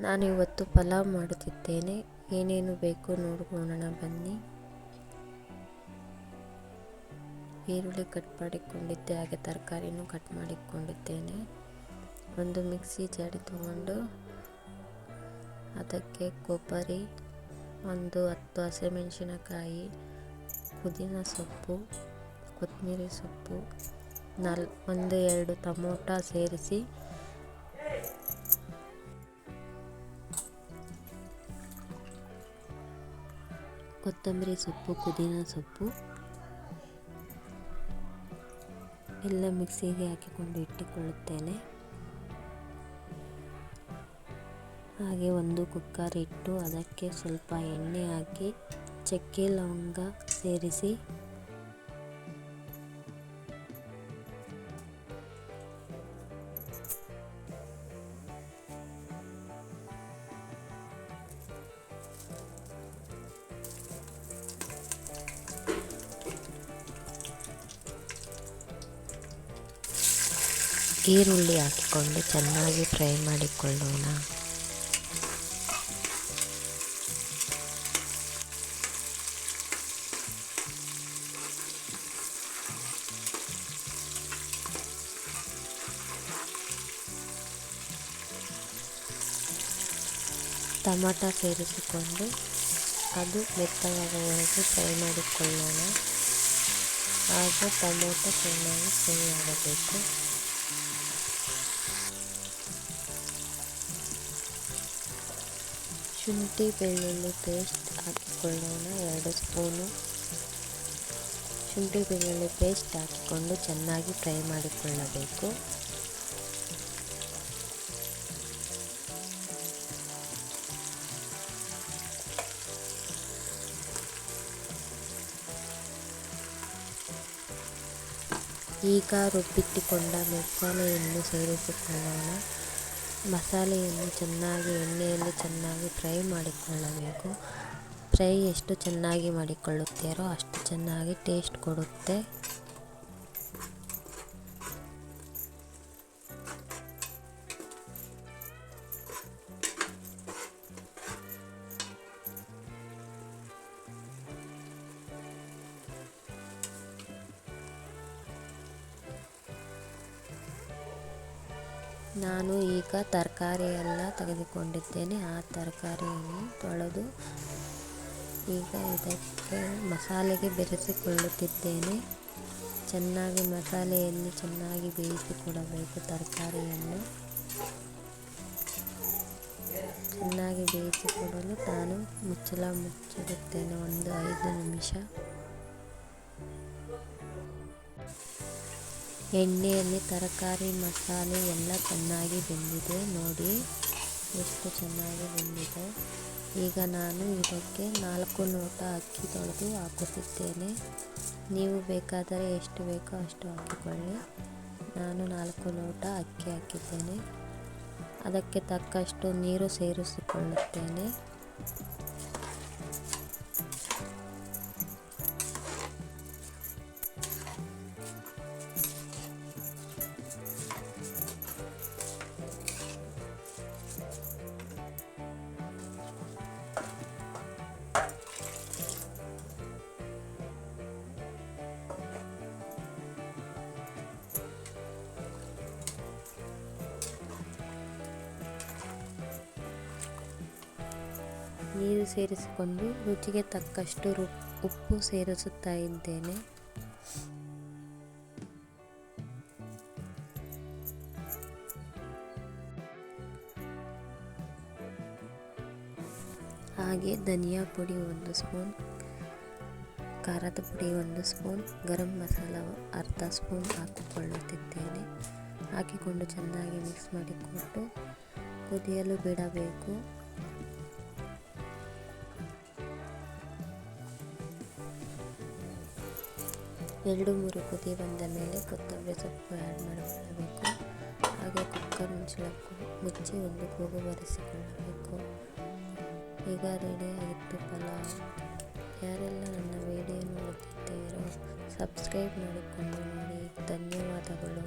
ನಾನು ಇವತ್ತು ಪಲಾವ್ ಮಾಡುತ್ತಿದ್ದೇನೆ. ಏನೇನು ಬೇಕು ನೋಡ್ಕೊಳ್ಳೋಣ, ಬನ್ನಿ. ಈರುಳ್ಳಿ ಕಟ್ ಮಾಡಿಕೊಂಡಿದ್ದೆ, ಹಾಗೆ ತರಕಾರಿನೂ ಕಟ್ ಮಾಡಿಕೊಂಡಿದ್ದೇನೆ. ಒಂದು ಮಿಕ್ಸಿ ಜಾಡಿ ತಗೊಂಡು ಅದಕ್ಕೆ ಕೊಬ್ಬರಿ, ಒಂದು ಹತ್ತು ಹಸಿಮೆಣಸಿನಕಾಯಿ, ಪುದೀನ ಸೊಪ್ಪು, ಕೊತ್ತಂಬರಿ ಸೊಪ್ಪು, ನಾಲ್ ಒಂದು ಎರಡು ಟೊಮೋಟ ಸೇರಿಸಿ ಕೊತ್ತಂಬರಿ ಸೊಪ್ಪು, ಪುದೀನ ಸೊಪ್ಪು ಎಲ್ಲ ಮಿಕ್ಸಿಗೆ ಹಾಕಿಕೊಂಡು ಇಟ್ಟುಕೊಳ್ಳುತ್ತೇನೆ. ಹಾಗೆ ಒಂದು ಕುಕ್ಕರ್ ಇಟ್ಟು ಅದಕ್ಕೆ ಸ್ವಲ್ಪ ಎಣ್ಣೆ ಹಾಕಿ ಚಕ್ಕೆ ಲವಂಗ ಸೇರಿಸಿ ಈರುಳ್ಳಿ ಹಾಕಿಕೊಂಡು ಚೆನ್ನಾಗಿ ಫ್ರೈ ಮಾಡಿಕೊಳ್ಳೋಣ. ಟಮಾಟ ಸೇರಿಸಿಕೊಂಡು ಅದು ಮೆತ್ತಗಾಗುವವರೆಗೆ ಫ್ರೈ ಮಾಡಿಕೊಳ್ಳೋಣ. ಆಗ ಟೊಮೊಟೊ ಚೆನ್ನಾಗಿ ಫ್ರೈ ಆಗಬೇಕು. ಶುಂಠಿ ಬೆಳ್ಳುಳ್ಳಿ ಪೇಸ್ಟ್ ಹಾಕಿಕೊಳ್ಳೋಣ, ಎರಡು ಸ್ಪೂನು ಶುಂಠಿ ಬೆಳ್ಳುಳ್ಳಿ ಪೇಸ್ಟ್ ಹಾಕಿಕೊಂಡು ಚೆನ್ನಾಗಿ ಫ್ರೈ ಮಾಡಿಕೊಳ್ಳಬೇಕು. ಈಗ ರುಬ್ಬಿಟ್ಟುಕೊಂಡ ಮಸಾಲೆಯನ್ನು ಸೇರಿಸಿಕೊಳ್ಳೋಣ. ಮಸಾಲೆಯನ್ನು ಚೆನ್ನಾಗಿ ಎಣ್ಣೆಯಲ್ಲಿ ಚೆನ್ನಾಗಿ ಫ್ರೈ ಮಾಡಿಕೊಳ್ಳಬೇಕು. ಫ್ರೈ ಎಷ್ಟು ಚೆನ್ನಾಗಿ ಮಾಡಿಕೊಳ್ಳುತ್ತೀರೋ ಅಷ್ಟು ಚೆನ್ನಾಗಿ ಟೇಸ್ಟ್ ಕೊಡುತ್ತೆ. ನಾನು ಈಗ ತರಕಾರಿ ಎಲ್ಲ ತೆಗೆದುಕೊಂಡಿದ್ದೇನೆ. ಆ ತರಕಾರಿಯನ್ನು ತೊಳೆದು ಈಗ ಇದಕ್ಕೆ ಮಸಾಲೆಗೆ ಬೆರೆಸಿಕೊಳ್ಳುತ್ತಿದ್ದೇನೆ. ಚೆನ್ನಾಗಿ ಮಸಾಲೆಯಲ್ಲಿ ಚೆನ್ನಾಗಿ ಬೇಯಿಸಿಕೊಡಬೇಕು ತರಕಾರಿಯನ್ನು. ಚೆನ್ನಾಗಿ ಬೇಯಿಸಿಕೊಡಲು ನಾನು ಮುಚ್ಚಳ ಮುಚ್ಚಿಡುತ್ತೇನೆ. ಒಂದು ಐದು ನಿಮಿಷ. ಎಣ್ಣೆಯಲ್ಲಿ ತರಕಾರಿ, ಮಸಾಲೆ ಎಲ್ಲ ಚೆನ್ನಾಗಿ ಬೆಂದಿದೆ. ನೋಡಿ, ಎಷ್ಟು ಚೆನ್ನಾಗಿ ಬೆಂದಿದೆ. ಈಗ ನಾನು ಇದಕ್ಕೆ ನಾಲ್ಕು ಲೋಟ ಅಕ್ಕಿ ತೊಳೆದು ಹಾಕುತ್ತಿದ್ದೇನೆ. ನೀವು ಬೇಕಾದರೆ ಎಷ್ಟು ಬೇಕೋ ಅಷ್ಟು ಹಾಕಿಕೊಳ್ಳಿ. ನಾನು ನಾಲ್ಕು ಲೋಟ ಅಕ್ಕಿ ಹಾಕಿದ್ದೇನೆ. ಅದಕ್ಕೆ ತಕ್ಕಷ್ಟು ನೀರು ಸೇರಿಸಿಕೊಳ್ಳುತ್ತೇನೆ. ನೀರು ಸೇರಿಸಿಕೊಂಡು ರುಚಿಗೆ ತಕ್ಕಷ್ಟು ಉಪ್ಪು ಸೇರಿಸುತ್ತಾ ಇದ್ದೇನೆ. ಹಾಗೆ ಧನಿಯಾ ಪುಡಿ ಒಂದು ಸ್ಪೂನ್, ಖಾರದ ಪುಡಿ ಒಂದು ಸ್ಪೂನ್, ಗರಂ ಮಸಾಲ ಅರ್ಧ ಸ್ಪೂನ್ ಹಾಕಿಕೊಳ್ಳುತ್ತಿದ್ದೇನೆ. ಹಾಕಿಕೊಂಡು ಚೆನ್ನಾಗಿ ಮಿಕ್ಸ್ ಮಾಡಿಕೊಂಡು ಕುದಿಯಲು ಬಿಡಬೇಕು. ಎರಡು ಮೂರು ಕುದಿ ಬಂದ ಮೇಲೆ ಕೊತ್ತಂಬರಿ ಸೊಪ್ಪು ಆ್ಯಡ್ ಮಾಡಿಕೊಳ್ಳಬೇಕು. ಹಾಗೆ ಕುಕ್ಕರ್ ಮುಚ್ಚಳಕ್ಕೂ ಮುಚ್ಚಿ ಒಂದು ಕೂಗು ಬರೆಸಿಕೊಳ್ಳಬೇಕು. ಈಗ ರೆಡಿ ರೆಡಿಯಾಗಿತ್ತು ಪಲಾವ್. ಯಾರೆಲ್ಲ ನನ್ನ ವಿಡಿಯೋ ನೋಡುತ್ತಿದ್ದೀರೋ ಸಬ್ಸ್ಕ್ರೈಬ್ ಮಾಡಿಕೊಂಡು ನೋಡಿ. ಧನ್ಯವಾದಗಳು.